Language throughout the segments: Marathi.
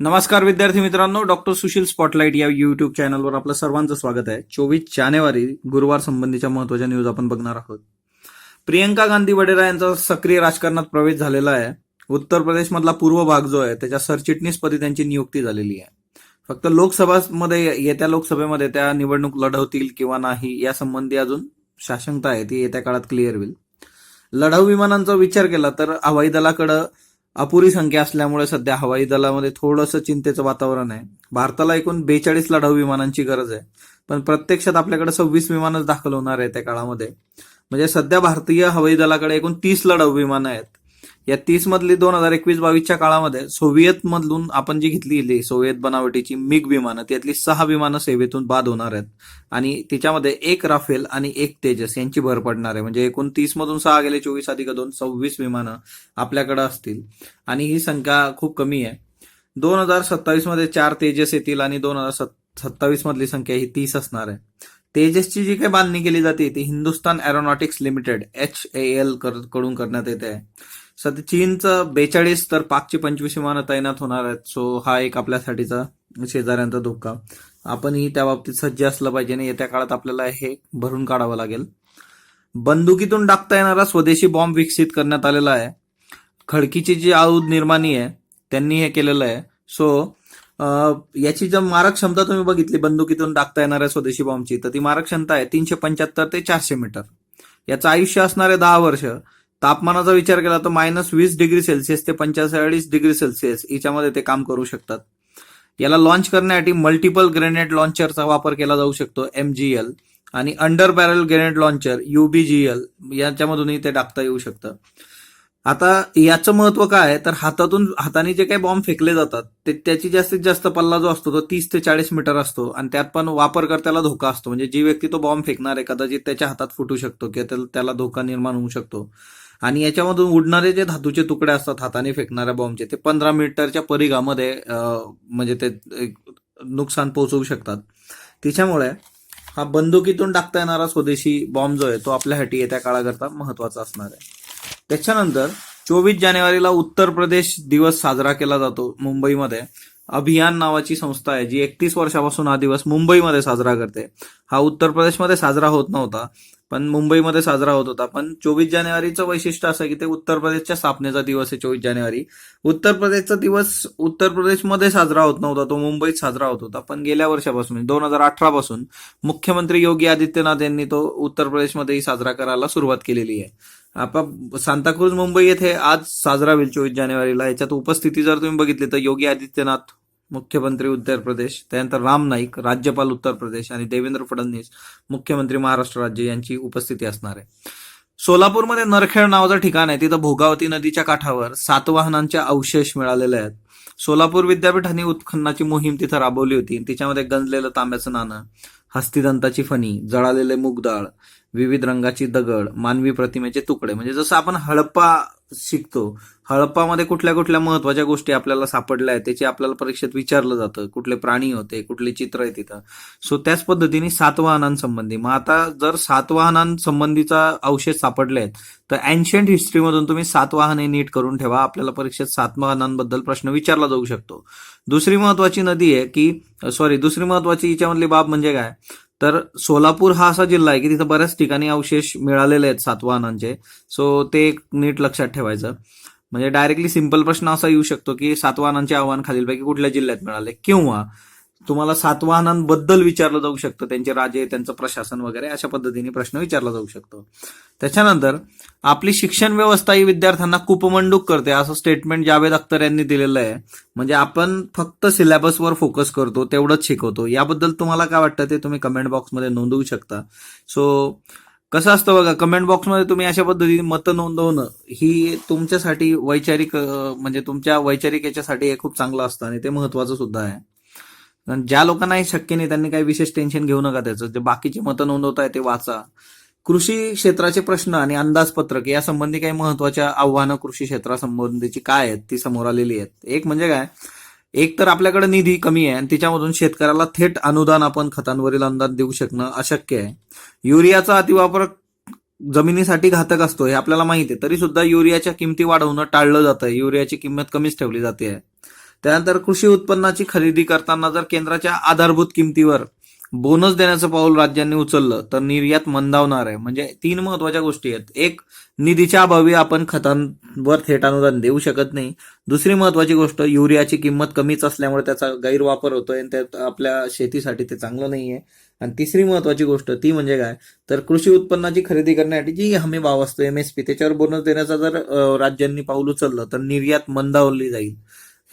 नमस्कार विद्यार्थी मित्रांनो डॉक्टर सुशील स्पॉटलाईट या युट्यूब चॅनलवर आपलं सर्वांचं स्वागत आहे. चोवीस जानेवारी गुरुवार संबंधीच्या महत्त्वाच्या न्यूज आपण बघणार आहोत. प्रियंका गांधी वडेरा यांचा सक्रिय राजकारणात प्रवेश झालेला आहे. उत्तर प्रदेशमधला पूर्व भाग जो आहे त्याच्या सरचिटणीसपदी त्यांची नियुक्ती झालेली आहे. फक्त लोकसभामध्ये येत्या लोकसभेमध्ये त्या निवडणूक लढवतील किंवा नाही या संबंधी अजून शाशंकता आहे ती येत्या काळात क्लिअर होईल. लढाऊ विमानांचा विचार केला तर हवाई दलाकडं अपुरी संख्या असल्यामुळे सध्या हवाई दलामध्ये थोडंसं चिंतेचं वातावरण आहे. भारताला एकूण बेचाळीस लढाऊ विमानांची गरज आहे. पण प्रत्यक्षात आपल्याकडे सव्वीस विमानच दाखल होणार आहे त्या काळामध्ये. म्हणजे सध्या भारतीय हवाई दलाकडे एकूण तीस लढाऊ विमानं आहेत. या तीस मधली दोन हजार एकवीस बावीसच्या काळामध्ये सोव्हिएत मधून आपण जी घेतली सोव्हिएत बनावटीची मिग विमानं त्यातली सहा विमानं सेवेतून बाद होणार आहेत. आणि तिच्यामध्ये एक राफेल आणि एक तेजस यांची भर पडणार आहे. म्हणजे एकूण तीस मधून सहा गेले चोवीस अधिक दोन सव्वीस विमानं आपल्याकडे असतील. आणि ही संख्या खूप कमी आहे. दोन हजार सत्तावीसमध्ये चार तेजस येतील आणि दोन हजार सत्तावीस मधली संख्या ही तीस असणार आहे. तेजसची जी काही बांधणी केली जाते ती Hindustan aeronautics limited H A एलकडून करण्यात येते. आहे सध्या चीनचं बेचाळीस तर पाकची पंचवीस विमानं तैनात होणार आहेत. सो हा एक आपल्यासाठीचा शेजाऱ्यांचा धोका. आपणही त्या बाबतीत सज्ज असलं पाहिजे आणि येत्या काळात आपल्याला हे भरून काढावं लागेल. बंदुकीतून टाकता येणारा स्वदेशी बॉम्ब विकसित करण्यात आलेला आहे. खडकीची जी आऊद निर्माणी आहे त्यांनी हे केलेलं आहे. सो याची जर मारक क्षमता तुम्ही बघितली बंदुकीतून टाकता येणाऱ्या स्वदेशी बॉम्बची तर ती मारक क्षमता आहे तीनशे पंच्याहत्तर ते चारशे मीटर. याचं आयुष्य असणारे दहा वर्ष. तापमानाचा विचार केला तर मायनस वीस डिग्री सेल्सिअस ते पंचेचाळीस डिग्री सेल्सिअस याच्यामध्ये ते काम करू शकतात. याला लॉन्च करण्यासाठी मल्टिपल ग्रेनेड लॉन्चरचा वापर केला जाऊ शकतो एमजीएल आणि under barrel grenade launcher UBGL याच्यामधूनही ते टाकता येऊ शकतं. आता याचं महत्त्व काय आहे? तर हातातून हाताने जे काही बॉम्ब फेकले जातात ते त्याची जास्तीत जास्त पल्ला जो असतो तो तीस ते चाळीस मीटर असतो आणि त्यात पण वापरकर्त्याला धोका असतो. म्हणजे जी व्यक्ती तो बॉम्ब फेकणार आहे कदाचित त्याच्या हातात फुटू शकतो किंवा त्याला धोका निर्माण होऊ शकतो. आणि याच्यामधून उडणारे जे धातूचे तुकडे असतात हाताने फेकणाऱ्या बॉम्बचे ते पंधरा मीटरच्या परिघामध्ये म्हणजे ते नुकसान पोहोचवू शकतात. त्याच्यामुळे हा बंदुकीतून टाकता येणारा स्वदेशी बॉम्ब जो आहे तो आपल्यासाठी येत्या काळाकरता महत्त्वाचा असणार आहे. त्याच्यानंतर चोवीस जानेवारीला उत्तर प्रदेश दिवस साजरा केला जातो मुंबईमध्ये. अभियान नावाची संस्था आहे जी एकतीस वर्षापासून हा दिवस मुंबईमध्ये साजरा करते. हा उत्तर प्रदेशमध्ये साजरा होत नव्हता. पण मुंबईमध्ये साजरा होत होता. पण चोवीस जानेवारीचं वैशिष्ट्य असं की ते उत्तर प्रदेशच्या स्थापनेचा दिवस आहे चोवीस जानेवारी. उत्तर प्रदेशचा दिवस उत्तर प्रदेशमध्ये साजरा होत नव्हता तो मुंबईत साजरा होत होता. पण गेल्या वर्षापासून दोन हजार अठरा पासून मुख्यमंत्री योगी आदित्यनाथ यांनी तो उत्तर प्रदेशमध्येही साजरा करायला सुरुवात केलेली आहे. आता सांताक्रूज मुंबई येथे आज साजरा होईल चोवीस जानेवारीला. याच्यात उपस्थिती जर तुम्ही बघितली तर योगी आदित्यनाथ मुख्यमंत्री उत्तर प्रदेश त्यानंतर राम नाईक राज्यपाल उत्तर प्रदेश आणि देवेंद्र फडणवीस मुख्यमंत्री महाराष्ट्र राज्य यांची उपस्थिती असणार आहे. सोलापूरमध्ये नरखेड नावाचं ठिकाण आहे. तिथं भोगावती नदीच्या काठावर सातवाहनांचे अवशेष मिळालेले आहेत. सोलापूर विद्यापीठाने उत्खननाची मोहीम तिथं राबवली होती. तिच्यामध्ये गंजलेलं तांब्याचं नाणं हस्तिदंताची फणी जळालेले मुगदाळ विविध रंगाची दगड मानवी प्रतिमेचे तुकडे. म्हणजे जसं आपण हडप्पा शिकतो. हळप्पामध्ये कुठल्या कुठल्या महत्त्वाच्या गोष्टी आपल्याला सापडल्या आहेत त्याची आपल्याला परीक्षेत विचारलं जातं. कुठले प्राणी होते कुठले चित्र आहे तिथं. सो त्याच पद्धतीने सातवाहनांसंबंधी मग आता जर सातवाहनांसंबंधीचा अवशेष सापडले आहेत तर अँशियंट हिस्ट्रीमधून तुम्ही सातवाहने नीट करून ठेवा. आपल्याला परीक्षेत सातवाहनांबद्दल प्रश्न विचारला जाऊ शकतो. दुसरी महत्वाची नदी आहे की सॉरी दुसरी महत्वाची याच्यामधली बाब म्हणजे काय? तर सोलापूर हा असा जिल्हा आहे की तिथं बऱ्याच ठिकाणी अवशेष मिळालेले आहेत सातवाहनांचे सो ते एक नीट लक्षात ठेवायचं. म्हणजे डायरेक्टली सिंपल प्रश्न असा येऊ शकतो की सातवाहनांचे आव्हान खालीलपैकी कुठल्या जिल्ह्यात मिळाले? किंवा तुम्हाला सातवाहनांबद्दल विचारलं जाऊ शकतं. त्यांचे राजे त्यांचं प्रशासन वगैरे अशा पद्धतीने प्रश्न विचारला जाऊ शकतो. त्याच्यानंतर आपली शिक्षण व्यवस्था ही विद्यार्थ्यांना कुपमंडूक करते. असं स्टेटमेंट जावेद अख्तर यांनी दिलेलं आहे. म्हणजे आपण फक्त सिलेबसवर फोकस करतो तेवढंच शिकवतो. याबद्दल तुम्हाला काय वाटतं ते तुम्ही कमेंट बॉक्समध्ये नोंदवू शकता. सो कसं असतं बघा कमेंट बॉक्समध्ये तुम्ही अशा पद्धतीने मतं नोंदवणं ही तुमच्यासाठी वैचारिक म्हणजे तुमच्या वैचारिक याच्यासाठी हे खूप चांगलं असतं आणि ते महत्वाचं सुद्धा आहे. ज्या लोकांना हे शक्य नाही त्यांनी काही विशेष टेन्शन घेऊ नका त्याचं. जे बाकीचे मतं नोंदवताय ते वाचा. कृषी क्षेत्राचे प्रश्न आणि अंदाजपत्रक यासंबंधी काही महत्त्वाच्या आव्हानं कृषी क्षेत्रासंबंधीची काय आहेत ती समोर आलेली आहेत. एक म्हणजे काय? एक तर आपल्याकडे निधी कमी आहे आणि त्याच्यामधून शेतकऱ्याला थेट अनुदान आपण खतांवरील अनुदान देऊ शकणं अशक्य आहे. युरियाचा अतिवापर जमिनीसाठी घातक असतो हे आपल्याला माहिती आहे. तरी सुद्धा युरियाच्या किमती वाढवणं टाळलं जातं युरियाची किंमत कमीच ठेवली जाते. त्यानंतर कृषी उत्पन्नाची खरेदी करताना जर केंद्राच्या आधारभूत किमतीवर बोनस देण्याचं पाऊल राज्यांनी उचललं तर निर्यात मंदावणार आहे. म्हणजे तीन महत्त्वाच्या गोष्टी आहेत. एक निधीच्या अभावी आपण खतांवर थेट अनुदान देऊ शकत नाही. दुसरी महत्वाची गोष्ट युरियाची किंमत कमीच असल्यामुळे त्याचा गैरवापर होतोय आणि त्यात आपल्या शेतीसाठी ते चांगलं नाहीये. आणि तिसरी महत्वाची गोष्ट ती म्हणजे काय? तर कृषी उत्पन्नाची खरेदी करण्यासाठी जी हमी भाव असतो एमएसपी त्याच्यावर बोनस देण्याचा जर राज्यांनी पाऊल उचललं तर निर्यात मंदावली जाईल.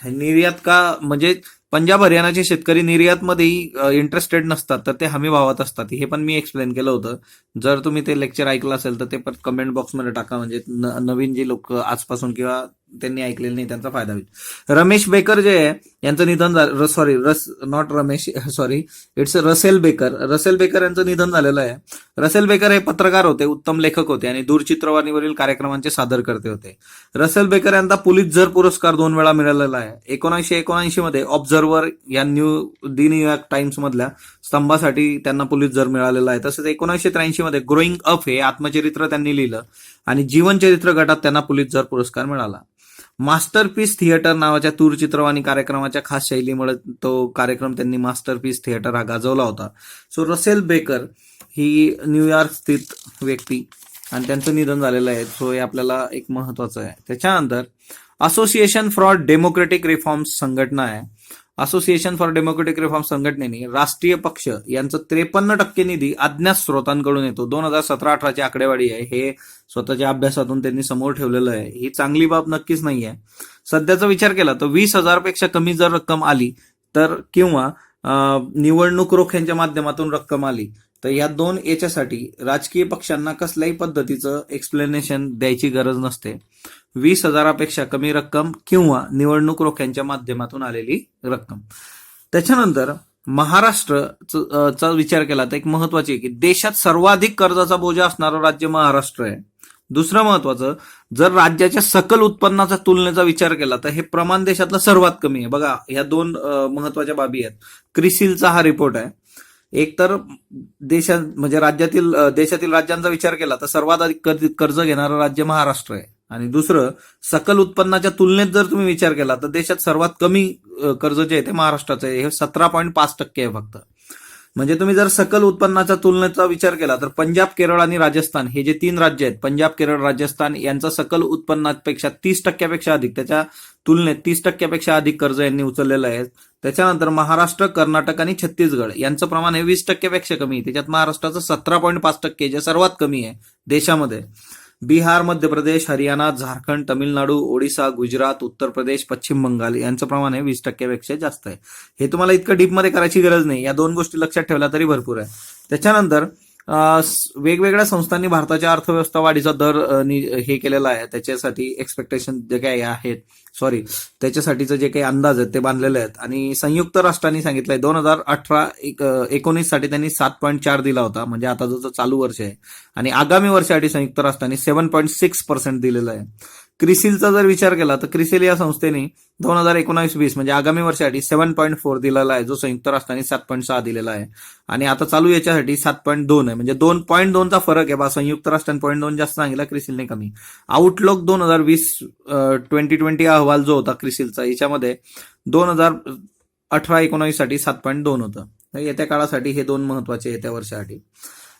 निर्यात का म्हणजे पंजाब हरियाणाचे शेतकरी निर्यातमध्येही इंटरेस्टेड नसतात तर ते हमी भावात असतात. हे पण मी एक्सप्लेन केलं होतं. जर तुम्ही ते लेक्चर ऐकलं असेल तर ते कमेंट बॉक्समध्ये टाका. म्हणजे नवीन जे लोक आजपासून किंवा त्यांनी ऐकलेले नाही त्यांचा फायदा होईल. रमेश बेकर जे आहे यांचं निधन झालं sorry Russ not Ramesh sorry it's Russell Baker. Russell Baker यांचं निधन झालेलं आहे. रसेल बेकर हे पत्रकार होते उत्तम लेखक होते आणि दूरचित्रवाणीवरील कार्यक्रमांचे सादरकर्ते होते. रसेल बेकर यांना पुलितझर पुरस्कार दोन वेळा मिळालेला आहे. एकोणीसशे एकोणऐंशी मध्ये ऑब्झर्व्हर या न्यू दी न्यूयॉर्क टाइम्स मधल्या स्तंभासाठी त्यांना पुलिसर मिळालेला आहे. तसेच एकोणीसशे त्र्याऐंशी मध्ये ग्रोईंग अप हे आत्मचरित्र त्यांनी लिहिलं आणि जीवनचरित्र गटात त्यांना पुलिसर पुरस्कार मिळाला. मास्टरपीस थिएटर नावाच्या दूरचित्रवाणी कार्यक्रमाच्या खास शैलीमुळे तो कार्यक्रम त्यांनी मास्टरपीस थिएटर हा गाजवला होता. सो रसेल बेकर ही न्यूयॉर्क स्थित व्यक्ती आणि त्यांचं निधन झालेलं आहे. सो हे आपल्याला एक महत्वाचं आहे. त्याच्यानंतर असोसिएशन फॉर डेमोक्रेटिक रिफॉर्म्स संघटना आहे. असोसिएशन फॉर डेमोक्रेटिक रिफॉर्म संघटनेने राष्ट्रीय पक्ष यांचं त्रेपन्न टक्के निधी अज्ञात स्रोतांकडून येतो. दोन हजार सतरा अठराची आकडेवारी आहे. हे स्वतःच्या अभ्यासातून त्यांनी समोर ठेवलेलं आहे. ही चांगली बाब नक्कीच नाही आहे सध्याचा विचार केला तर वीस हजारपेक्षा कमी जर रक्कम आली तर किंवा निवडणूक रोख्यांच्या माध्यमातून रक्कम आली तर या दोन याच्यासाठी राजकीय पक्षांना कसल्याही पद्धतीचं एक्सप्लेनेशन द्यायची गरज नसते. वीस हजारापेक्षा कमी रक्कम किंवा निवडणूक रोख्यांच्या माध्यमातून आलेली रक्कम. त्याच्यानंतर महाराष्ट्र चा विचार केला तर एक महत्वाची आहे की देशात सर्वाधिक कर्जाचा बोजा असणारं राज्य महाराष्ट्र आहे. दुसरं महत्वाचं जर राज्याच्या सकल उत्पन्नाचा तुलनेचा विचार केला तर हे प्रमाण देशातलं सर्वात कमी आहे. बघा ह्या दोन महत्त्वाच्या बाबी आहेत. क्रिसिलचा हा रिपोर्ट आहे. एक तर देशात म्हणजे राज्यातील देशातील राज्यांचा विचार केला तर सर्वात अधिक कर्ज- घेणारं राज्य महाराष्ट्र आहे. आणि दुसरं सकल उत्पन्नाच्या तुलनेत जर तुम्ही विचार केला तर देशात सर्वात कमी कर्ज जे आहे ते महाराष्ट्राचं आहे. हे सतरा पॉईंट पाच टक्के आहे फक्त. म्हणजे तुम्ही जर सकल उत्पन्नाच्या तुलनेचा विचार केला तर पंजाब केरळ आणि राजस्थान हे जे तीन राज्य आहेत पंजाब केरळ राजस्थान यांचं सकल उत्पन्नापेक्षा तीस टक्क्यापेक्षा अधिक त्याच्या तुलनेत तीस टक्क्यापेक्षा अधिक कर्ज यांनी उचललेलं आहे त्याच्यानंतर महाराष्ट्र कर्नाटक आणि छत्तीसगड यांचं प्रमाण हे वीस टक्क्यापेक्षा कमी आहे. त्याच्यात महाराष्ट्राचं सतरा पॉईंट पाच टक्के जे सर्वात कमी आहे देशामध्ये बिहार मध्य प्रदेश हरियाणा झारखंड तमिळनाडू ओडिसा गुजरात उत्तर प्रदेश पश्चिम बंगाल यांचं प्रमाण हे वीस टक्क्यापेक्षा जास्त आहे. हे तुम्हाला इतकं डीपमध्ये करायची गरज नाही. या दोन गोष्टी लक्षात ठेवल्या तरी भरपूर आहे. त्याच्यानंतर वेगवेगळ्या संस्थांनी भारताच्या अर्थव्यवस्था वाढीचा दर हे केलेला आहे. त्याच्यासाठी एक्सपेक्टेशन जे काही आहेत सॉरी त्याच्यासाठीचे जे काही अंदाज आहेत ते बांधलेले आहेत. आणि संयुक्त राष्ट्रांनी सांगितलंय दोन हजार अठरा एकोणीससाठी त्यांनी सात पॉईंट चार दिला होता. म्हणजे आता जो चालू वर्ष आहे. आणि आगामी वर्षासाठी संयुक्त राष्ट्रांनी सेव्हन पॉईंट सिक्स पर्सेंट दिलेलं आहे. क्रिसिलचा जर विचार केला तर क्रिसिल या संस्थेने दोन हजार एकोणावीस वीस म्हणजे आगामी वर्षासाठी सेव्हन पॉईंट फोर दिलेला आहे जो संयुक्त राष्ट्रांनी सात पॉईंट सहा दिलेला आहे. आणि आता चालू याच्यासाठी सात पॉईंट दोन आहे. म्हणजे दोन पॉईंट दोनचा फरक आहे बा संयुक्त राष्ट्रांनी पॉईंट दोन जास्त सांगितला क्रिसिलने कमी. आउटलुक दोन हजार वीस ट्वेंटी ट्वेंटी अहवाल जो होता क्रिसिलचा याच्यामध्ये दोन हजार अठरा एकोणावीससाठी सात पॉईंट दोन होतं. येत्या काळासाठी हे दोन महत्त्वाचे येत्या वर्षासाठी.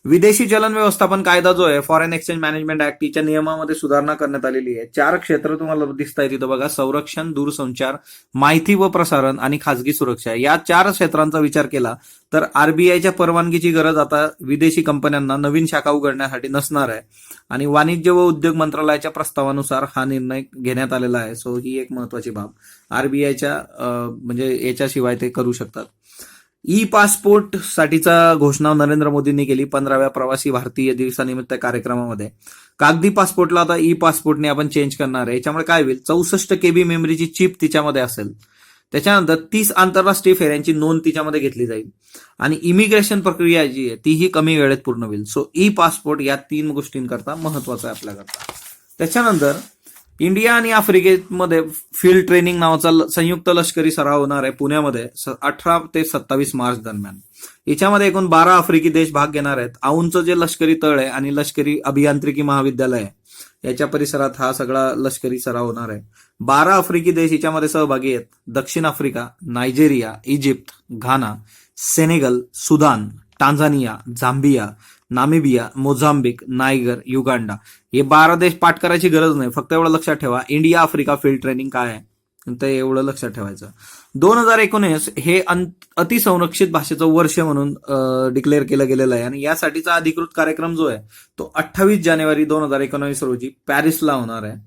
विदेशी चलन व्यवस्थापन कायदा जो आहे फॉरेन एक्सचेंज मॅनेजमेंट ऍक्ट याच्या नियमामध्ये सुधारणा करण्यात आलेली आहे. चार क्षेत्र तुम्हाला दिसत आहे तिथं बघा. संरक्षण दूरसंचार माहिती व प्रसारण आणि खासगी सुरक्षा. या चार क्षेत्रांचा विचार केला तर आरबीआयच्या परवानगीची गरज आता विदेशी कंपन्यांना नवीन शाखा उघडण्यासाठी नसणार आहे. आणि वाणिज्य व उद्योग मंत्रालयाच्या प्रस्तावानुसार हा निर्णय घेण्यात आलेला आहे. सो ही एक महत्वाची बाब. आरबीआयच्या म्हणजे याच्याशिवाय ते करू शकतात. ई पासपोर्ट साठीचा घोषणा नरेंद्र मोदींनी केली पंधराव्या प्रवासी भारतीय दिवसानिमित्त कार्यक्रमामध्ये. कागदी पासपोर्टला आता ई पासपोर्टने आपण चेंज करणार आहे. याच्यामुळे काय होईल? चौसष्ट केबी मेमरीची चिप तिच्यामध्ये असेल. त्याच्यानंतर तीस आंतरराष्ट्रीय फेऱ्यांची नोंद तिच्यामध्ये घेतली जाईल. आणि इमिग्रेशन प्रक्रिया जी आहे तीही कमी वेळेत पूर्ण होईल. सो ई पासपोर्ट या तीन गोष्टींकरता महत्वाचं आहे आपल्याकरता. त्याच्यानंतर इंडिया आणि आफ्रिकेमध्ये फील्ड ट्रेनिंग नावाचा संयुक्त लष्करी सराव होणार आहे पुण्यामध्ये अठरा ते सत्तावीस मार्च दरम्यान. याच्यामध्ये एकूण बारा आफ्रिकी देश भाग घेणार आहेत. औंधचं जे लष्करी तळ आहे आणि लष्करी अभियांत्रिकी महाविद्यालय आहे याच्या परिसरात हा सगळा लष्करी सराव होणार आहे. बारा आफ्रिकी देश याच्यामध्ये सहभागी आहेत. दक्षिण Africa Nigeria Egypt Ghana Senegal Sudan Tanzania Zambia Namibia Mozambique Niger Uganda हे बारा देश पाठ करायची गरज नाही. फक्त एवढं लक्षात ठेवा इंडिया आफ्रिका फील्ड ट्रेनिंग काय आहे? ते एवढं लक्षात ठेवायचं. दोन हजार एकोणीस हे अतिसंरक्षित भाषेचं वर्ष म्हणून डिक्लेअर केलं गेलेलं आहे. आणि यासाठीचा अधिकृत कार्यक्रम जो आहे तो अठ्ठावीस जानेवारी दोन हजार एकोणवीस रोजी पॅरिसला होणार आहे.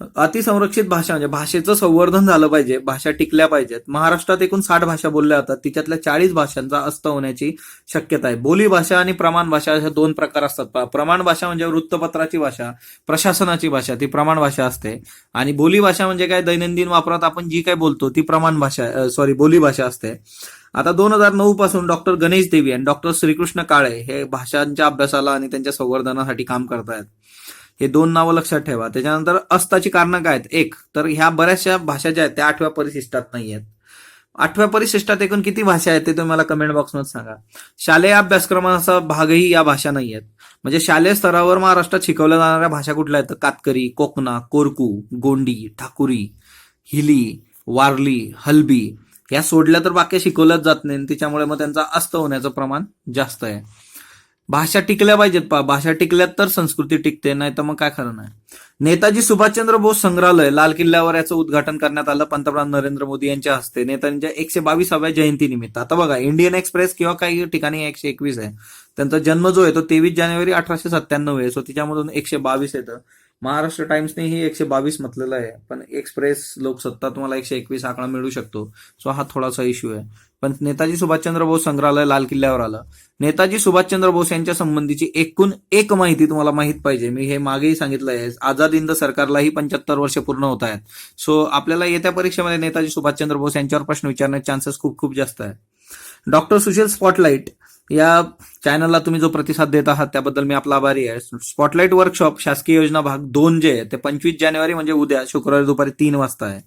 अतिसंरक्षित भाषा म्हणजे भाषेचं संवर्धन झालं पाहिजे भाषा टिकल्या पाहिजेत. महाराष्ट्रात एकूण साठ भाषा बोलल्या जातात. तिच्यातल्या चाळीस भाषांचा अस्त होण्याची शक्यता आहे. बोली भाषा आणि प्रमाण भाषा अशा दोन प्रकार असतात. प्रमाण भाषा म्हणजे वृत्तपत्राची भाषा प्रशासनाची भाषा ती प्रमाण भाषा असते. आणि बोली भाषा म्हणजे काय? दैनंदिन वापरात आपण जी काय बोलतो ती प्रमाण भाषा सॉरी बोली भाषा असते. आता दोन हजार नऊ पासून डॉक्टर गणेश देवी आणि डॉक्टर श्रीकृष्ण काळे हे भाषांच्या अभ्यासाला आणि त्यांच्या संवर्धनासाठी काम करतायत. हे दोन नावं लक्षात ठेवा. त्याच्यानंतर अस्ताची कारणं काय आहेत? एक तर ह्या बऱ्याचशा भाषा ज्या आहेत त्या आठव्या परिशिष्टात नाही आहेत. आठव्या परिशिष्टात एकूण किती भाषा आहेत ते तुम्ही मला कमेंट बॉक्समध्ये सांगा. शालेय अभ्यासक्रमाचा भागही या भाषा नाही आहेत. म्हणजे शालेय स्तरावर महाराष्ट्रात शिकवल्या जाणाऱ्या भाषा कुठल्या आहेत? कातकरी कोकणा कोरकू गोंडी ठाकुरी हिली वारली हलबी ह्या सोडल्या तर बाकी शिकवल्याच जात नाही त्याच्यामुळे मग त्यांचा अस्त होण्याचं प्रमाण जास्त आहे. भाषा टिकल्या पाहिजेत पा भाषा टिकल्यात तर संस्कृती टिकते नाही तर मग काय खरं नाही. नेताजी सुभाषचंद्र बोस संग्रहालय लाल किल्ल्यावर याचं उद्घाटन करण्यात आलं पंतप्रधान नरेंद्र मोदी यांच्या हस्ते. नेताजींच्या एकशे बावीसाव्या जयंतीनिमित्त. आता बघा इंडियन एक्सप्रेस किंवा काही ठिकाणी एकशे एकवीस आहे. त्यांचा जन्म जो आहे तो तेवीस जानेवारी अठराशे सत्त्याण्णव आहे. सो तिच्यामधून एकशे बावीस येतं. महाराष्ट्र टाइम्सने ही एकशे बावीस म्हटलेलं आहे. पण एक्सप्रेस लोकसत्ता तुम्हाला एकशे एकवीस आकडा मिळू शकतो. सो हा थोडासा इश्यू आहे. पण नेताजी सुभाषचंद्र बोस संग्रहालय लाल किल्ल्यावर आलं. नेताजी सुभाषचंद्र बोस यांच्या संबंधीची एकूण एक माहिती तुम्हाला माहीत पाहिजे. मी हे मागेही सांगितलं आहे. आझाद हिंद सरकारलाही पंच्याहत्तर वर्ष पूर्ण होत आहेत. सो आपल्याला येत्या परीक्षेमध्ये नेताजी सुभाषचंद्र बोस यांच्यावर प्रश्न विचारण्याचे चान्सेस खूप खूप जास्त आहे डॉक्टर सुशील स्पॉटलाईट या चॅनलला तुम्ही जो प्रतिसाद देत आहात त्याबद्दल मी आपला आभारी आहे. स्पॉटलाईट वर्कशॉप शासकीय योजना भाग दोन जे आहे ते पंचवीस जानेवारी म्हणजे उद्या शुक्रवारी दुपारी तीन वाजता आहे.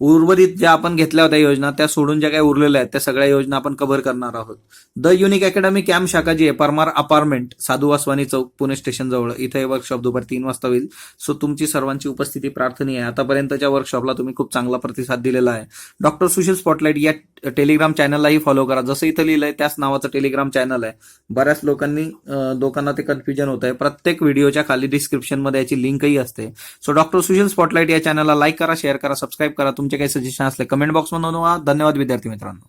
उर्वरित ज्या आपण घेतल्या होत्या योजना त्या सोडून ज्या काही उरलेल्या आहेत त्या सगळ्या योजना आपण कव्हर करणार आहोत. द युनिक अकॅडमी कॅम्प शाखा जी आहे परमार अपार्टमेंट साधू वासवानी चौक पुणे स्टेशन जवळ. इथे हे वर्कशॉप दुपारी तीन वाजता होईल. सो तुमची सर्वांची उपस्थिती प्रार्थनीय आहे. आतापर्यंतच्या वर्कशॉपला तुम्ही खूप चांगला प्रतिसाद दिलेला आहे. डॉक्टर सुशील स्पॉटलाईट या टेलिग्राम चॅनललाही फॉलो करा. जसं इथं लिहिलंय त्याच नावाचं टेलिग्राम चॅनल आहे. बऱ्याच लोकांनी लोकांना ते कन्फ्युजन होत आहे प्रत्येक व्हिडिओच्या खाली डिस्क्रिप्शनमध्ये याची लिंकही असते. सो डॉक्टर सुशील स्पॉटलाईट या चॅनलला लाईक करा शेअर करा सबस्क्राईब करा. तुमचे काही सजेशन असले कमेंट बॉक्समध्ये नोंदवा धन्यवाद विद्यार्थी मित्रांनो.